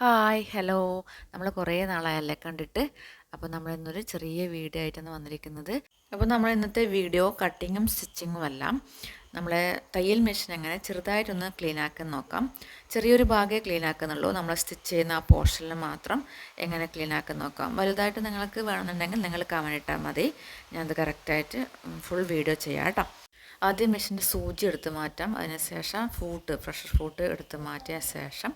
Hi hello. നമ്മൾ കുറേ നാളായല്ലേ കണ്ടിട്ട്. അപ്പോൾ നമ്മൾ ഇന്നൊരു ചെറിയ വീഡിയോ ആയിട്ടാണ് വന്നിരിക്കുന്നത്. അപ്പോൾ നമ്മൾ ഇന്നത്തെ വീഡിയോ കട്ടിങ്ങും സ്റ്റിച്ചിങ്ങും എല്ലാം നമ്മൾ തയ്യൽ മെഷീൻ എങ്ങനെ ചെറുതായിട്ടൊന്ന് ക്ലീൻ ആക്കാൻ നോക്കാം. ചെറിയൊരു ഭാഗമേ ക്ലീൻ ആക്കുന്നുള്ളൂ. നമ്മൾ സ്റ്റിച്ച് ചെയ്യുന്ന ആ പോർഷനിൽ മാത്രം എങ്ങനെ ക്ലീൻ ആക്കാൻ നോക്കാം. വലുതായിട്ട് നിങ്ങൾക്ക് വേണമെന്നുണ്ടെങ്കിൽ നിങ്ങൾ കമനിട്ടാൽ ഇട്ടാൽ മതി. ഞാനത് കറക്റ്റായിട്ട് ഫുൾ വീഡിയോ ചെയ്യാം ആദ്യം മെഷീന്റെ സൂചി എടുത്ത് മാറ്റാം. അതിനുശേഷം ഫൂട്ട് ഫ്രഷ് ഫൂട്ട് എടുത്ത് മാറ്റിയ ശേഷം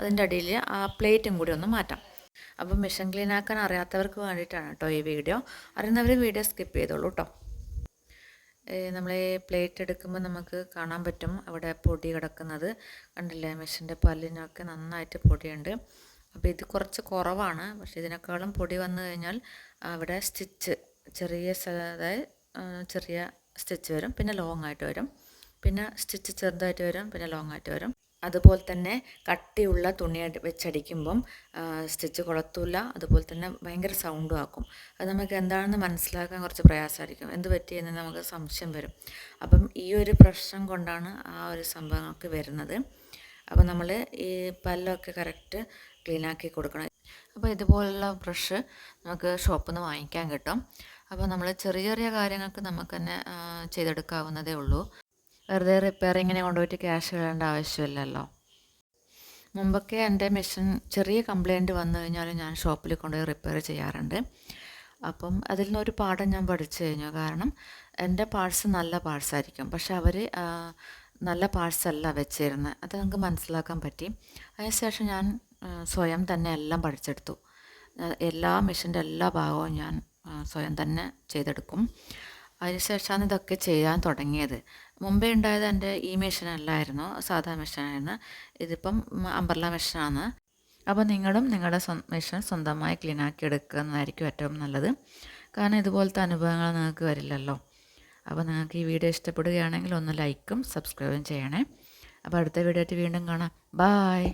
അതിന്റെ അടിയിൽ ആ പ്ലേറ്റും കൂടി ഒന്ന് മാറ്റാം. അപ്പം മെഷീൻ ക്ലീൻ ആക്കാൻ അറിയാത്തവർക്ക് വേണ്ടിയിട്ടാണ് കേട്ടോ ഈ വീഡിയോ. അറിയുന്നവർ വീഡിയോ സ്കിപ്പ് ചെയ്തോളൂ കേട്ടോ. നമ്മൾ ഈ പ്ലേറ്റ് എടുക്കുമ്പോൾ നമുക്ക് കാണാൻ പറ്റും അവിടെ പൊടി കിടക്കുന്നത്. കണ്ടില്ലേ മെഷീന്റെ പല്ലിനൊക്കെ നന്നായിട്ട് പൊടിയുണ്ട്. അപ്പോൾ ഇത് കുറച്ച് കുറവാണ്. പക്ഷേ ഇതിനേക്കാളും പൊടി വന്നു കഴിഞ്ഞാൽ അവിടെ സ്റ്റിച്ച് ചെറിയ അതായത് ചെറിയ സ്റ്റിച്ച് വരും. പിന്നെ ലോങ് ആയിട്ട് വരും. പിന്നെ സ്റ്റിച്ച് ചെറുതായിട്ട് വരും. പിന്നെ ലോങ് ആയിട്ട് വരും. അതുപോലെ തന്നെ കട്ടിയുള്ള തുണി വെച്ചടിക്കുമ്പം സ്റ്റിച്ച് കൊളത്തൂല. അതുപോലെ തന്നെ ഭയങ്കര സൗണ്ടും ആക്കും. അത് നമുക്ക് എന്താണെന്ന് മനസ്സിലാക്കാൻ കുറച്ച് പ്രയാസമായിരിക്കും. എന്ത് പറ്റിയെന്ന് നമുക്ക് സംശയം വരും. അപ്പം ഈ ഒരു പ്രശ്നം കൊണ്ടാണ് ആ ഒരു സംഭവങ്ങൾക്ക് വരുന്നത്. അപ്പോൾ നമ്മൾ ഈ പല്ലൊക്കെ കറക്റ്റ് ക്ലീനാക്കി കൊടുക്കണം. അപ്പോൾ ഇതുപോലുള്ള ബ്രഷ് നമുക്ക് ഷോപ്പിൽ നിന്ന് വാങ്ങിക്കാൻ കിട്ടും. അപ്പോൾ നമ്മൾ ചെറിയ ചെറിയ കാര്യങ്ങൾക്ക് നമുക്ക് തന്നെ ചെയ്തെടുക്കാവുന്നതേ ഉള്ളൂ. വെറുതെ റിപ്പയറിങ്ങിനെ കൊണ്ടുപോയിട്ട് ക്യാഷ് ഇടേണ്ട ആവശ്യമില്ലല്ലോ. മുമ്പൊക്കെ എന്റെ മെഷീൻ ചെറിയ കംപ്ലയിന്റ് വന്നു കഴിഞ്ഞാൽ ഞാൻ ഷോപ്പിൽ കൊണ്ടുപോയി റിപ്പയർ ചെയ്യാറുണ്ട്. അപ്പം അതിൽ നിന്നൊരു പാഠം ഞാൻ പഠിച്ചു കഴിഞ്ഞു. കാരണം എന്റെ പാർട്സ് നല്ല പാർട്സ് ആയിരിക്കും. പക്ഷെ അവർ നല്ല പാഴ്സല്ല വെച്ചിരുന്നത് അത് നമുക്ക് മനസ്സിലാക്കാൻ പറ്റി. അതിനുശേഷം ഞാൻ സ്വയം തന്നെ എല്ലാം പഠിച്ചെടുത്തു. എല്ലാ മെഷീന്റെ എല്ലാ ഭാഗവും ഞാൻ സ്വയം തന്നെ ചെയ്തെടുക്കും. അതിനുശേഷമാണ് ഇതൊക്കെ ചെയ്യാൻ തുടങ്ങിയത്. മുമ്പേ ഉണ്ടായത് എന്റെ ഈ മെഷീനല്ലായിരുന്നു സാധാ മെഷീനായിരുന്നു. ഇതിപ്പം അമ്പർല മെഷീനാണ്. അപ്പോൾ നിങ്ങളും നിങ്ങളുടെ സ്വ മെഷീൻ സ്വന്തമായി ക്ലീൻ ആക്കി എടുക്കുക എന്നതായിരിക്കും ഏറ്റവും നല്ലത്. കാരണം ഇതുപോലത്തെ അനുഭവങ്ങൾ നിങ്ങൾക്ക് വരില്ലല്ലോ. അപ്പോൾ നിങ്ങൾക്ക് ഈ വീഡിയോ ഇഷ്ടപ്പെടുകയാണെങ്കിൽ ഒന്ന് ലൈക്കും സബ്സ്ക്രൈബും ചെയ്യണേ. അപ്പോൾ അടുത്ത വീഡിയോ ആയിട്ട് വീണ്ടും കാണാം. ബായ്.